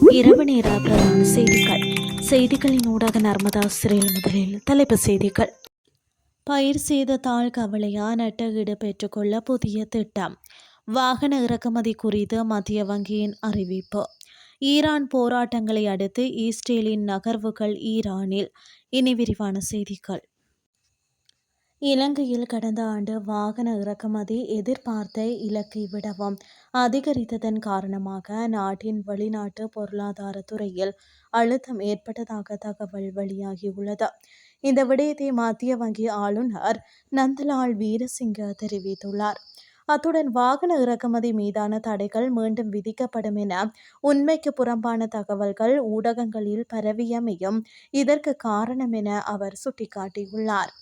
இரவு நேர பிரதான செய்திகள். செய்திகளின் ஊடாக நர்மதா சிறையில் முதலில் தலைப்பு செய்திகள். பயிர் செய்த தாழ் கவலையான அட்டகீடு பெற்றுக்கொள்ள புதிய திட்டம். வாகன இறக்குமதி குறித்து மத்திய வங்கியின் அறிவிப்பு. ஈரான் போராட்டங்களை அடுத்து ஈஸ்டேலின் நகர்வுகள் ஈரானில். இனி விரிவான செய்திகள். இலங்கையில் கடந்த ஆண்டு வாகன இறக்குமதி எதிர்பார்த்த இலக்கை விடவும் அதிகரித்ததன் காரணமாக நாட்டின் வெளிநாட்டு பொருளாதார துறையில் அழுத்தம் ஏற்பட்டதாக தகவல் வெளியாகியுள்ளது. இந்த விடயத்தை மத்திய வங்கி ஆளுநர் நந்தலால் வீரசிங்க தெரிவித்துள்ளார். அத்துடன் வாகன இறக்குமதி மீதான தடைகள் மீண்டும் விதிக்கப்படும் என உண்மைக்கு புறம்பான தகவல்கள் ஊடகங்களில் பரவியமையும் இதற்கு காரணம் என அவர் சுட்டிக்காட்டியுள்ளார்.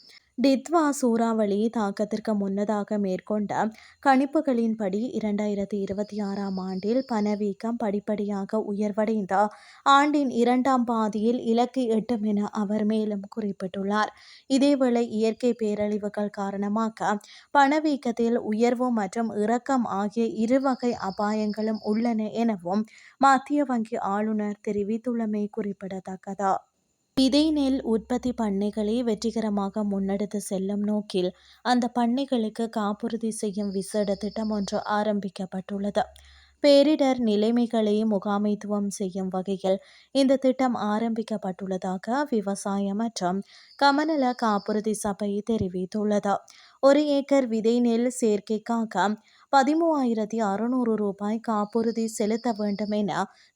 டித்வா சூறாவளி தாக்கத்திற்கு முன்னதாக மேற்கொண்ட கணிப்புகளின்படி இரண்டாயிரத்தி இருபத்தி ஆறாம் ஆண்டில் பணவீக்கம் படிப்படியாக உயர்வடைந்த ஆண்டின் இரண்டாம் பாதியில் இலக்கு எட்டும் என அவர் மேலும் குறிப்பிட்டுள்ளார். இதேவேளை இயற்கை பேரழிவுகள் காரணமாக பணவீக்கத்தில் உயர்வு மற்றும் இறக்கம் ஆகிய இருவகை அபாயங்களும் உள்ளன எனவும் மத்திய வங்கி ஆளுநர் தெரிவித்துள்ளமை குறிப்பிடத்தக்கது. விதை நெல் உற்பத்தி பண்ணைகளை வெற்றிகரமாக முன்னெடுத்து செல்லும் நோக்கில் அந்த பண்ணைகளுக்கு காப்புறுதி செய்யும் விசேட திட்டம் ஒன்று ஆரம்பிக்கப்பட்டுள்ளது. பேரிடர் நிலைமைகளை முகாமைத்துவம் செய்யும் வகையில் இந்த திட்டம் ஆரம்பிக்கப்பட்டுள்ளதாக விவசாய மற்றும் கமநல காப்புறுதி சபை தெரிவித்துள்ளது. ஒரு ஏக்கர் விதை நெல் சேர்க்கைக்காக பதிமூவாயிரத்தி அறுநூறு ரூபாய் காப்புறுதி செலுத்த வேண்டும் என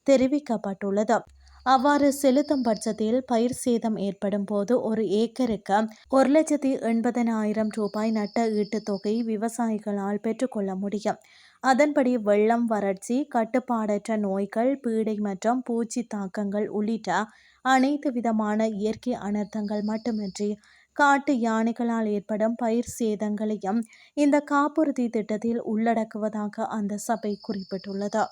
தெரிவிக்கப்பட்டுள்ளது. அவ்வாறு செலுத்தும் பட்சத்தில் பயிர் சேதம் ஏற்படும் போது ஒரு ஏக்கருக்கு ஒரு லட்சத்தி எண்பதனாயிரம் ரூபாய் நட்ட ஈட்டுத் தொகை விவசாயிகளால் பெற்றுக்கொள்ள முடியும். அதன்படி வெள்ளம் வறட்சி கட்டுப்பாடற்ற நோய்கள் பீடை மற்றும் பூச்சி தாக்கங்கள் உள்ளிட்ட அனைத்து விதமான இயற்கை அனர்த்தங்கள் மட்டுமின்றி காட்டு யானைகளால் ஏற்படும் பயிர் சேதங்களையும் இந்த காப்புறுதி திட்டத்தில் உள்ளடக்குவதாக அந்த சபை குறிப்பிட்டுள்ளது.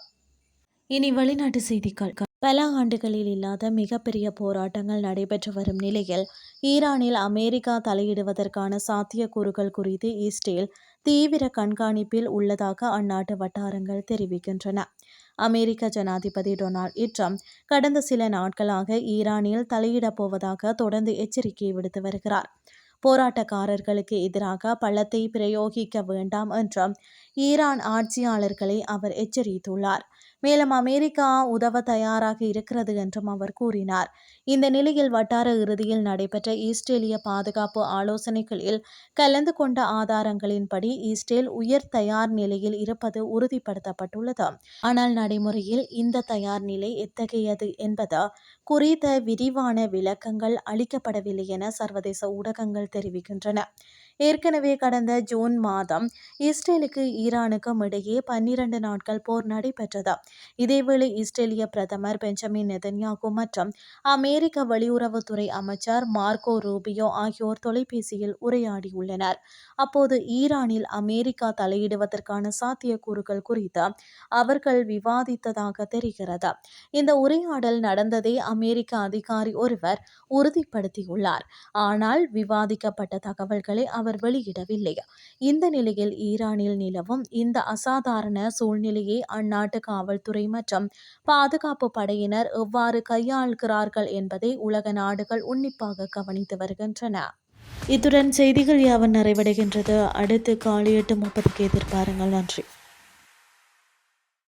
இனி வெளிநாட்டு செய்திகள். பல ஆண்டுகளில் இல்லாத மிகப்பெரிய போராட்டங்கள் நடைபெற்று வரும் நிலையில் ஈரானில் அமெரிக்கா தலையிடுவதற்கான சாத்தியக்கூறுகள் குறித்து இஸ்ரேல் தீவிர கண்காணிப்பில் உள்ளதாக அந்நாட்டு வட்டாரங்கள் தெரிவிக்கின்றன. அமெரிக்க ஜனாதிபதி டொனால்ட் ட்ரம்ப் கடந்த சில நாட்களாக ஈரானில் தலையிடப் போவதாக தொடர்ந்து எச்சரிக்கை விடுத்து வருகிறார். போராட்டக்காரர்களுக்கு எதிராக பள்ளத்தை பிரயோகிக்க வேண்டாம் என்றும் ஈரான் ஆட்சியாளர்களை அவர் எச்சரித்துள்ளார். மேலும் அமெரிக்கா உதவ தயாராக இருக்கிறது என்றும் அவர் கூறினார். இந்த நிலையில் வட்டார இறுதியில் நடைபெற்ற ஈஸ்ட்ரேலிய பாதுகாப்பு ஆலோசனைகளில் கலந்து கொண்ட ஆதாரங்களின்படி இஸ்ரேல் உயர் தயார் நிலையில் இருப்பது உறுதிப்படுத்தப்பட்டுள்ளது. ஆனால் நடைமுறையில் இந்த தயார் நிலை எத்தகையது என்பது குறித்த விரிவான விளக்கங்கள் அளிக்கப்படவில்லை என சர்வதேச ஊடகங்கள் தெரிவிக்கின்றன. ஏற்கனவே கடந்த ஜூன் மாதம் இஸ்ரேலுக்கு ஈரானுக்கும் இடையே பன்னிரண்டு நாட்கள் போர் நடைபெற்றது. இதேவேளை இஸ்ரேலிய பிரதமர் பெஞ்சமின் நெதன்யாகு மற்றும் அமெரிக்க வெளியுறவுத்துறை அமைச்சர் மார்க்கோ ரூபியோ ஆகியோர் தொலைபேசியில் உரையாடியுள்ளனர். அப்போது ஈரானில் அமெரிக்கா தலையிடுவதற்கான சாத்தியக்கூறுகள் குறித்து அவர்கள் விவாதித்ததாக தெரிகிறது. இந்த உரையாடல் நடந்ததை அமெரிக்க அதிகாரி ஒருவர் உறுதிப்படுத்தியுள்ளார். ஆனால் விவாதிக்கப்பட்ட தகவல்களை அவர் அவர் வெளியிடவில்லை இந்த நிலையில் ஈரானில் நிலவும் இந்த அசாதாரண சூழ்நிலையை அந்நாட்டு காவல்துறை மற்றும் பாதுகாப்பு படையினர் எவ்வாறு கையாள்கிறார்கள் என்பதை உலக நாடுகள் உன்னிப்பாக கவனித்து வருகின்றன. இத்துடன் செய்திகள் யாவன் நிறைவடைகின்றது. அடுத்து காலை எட்டு முப்பதுக்கு எதிர்பாருங்கள். நன்றி.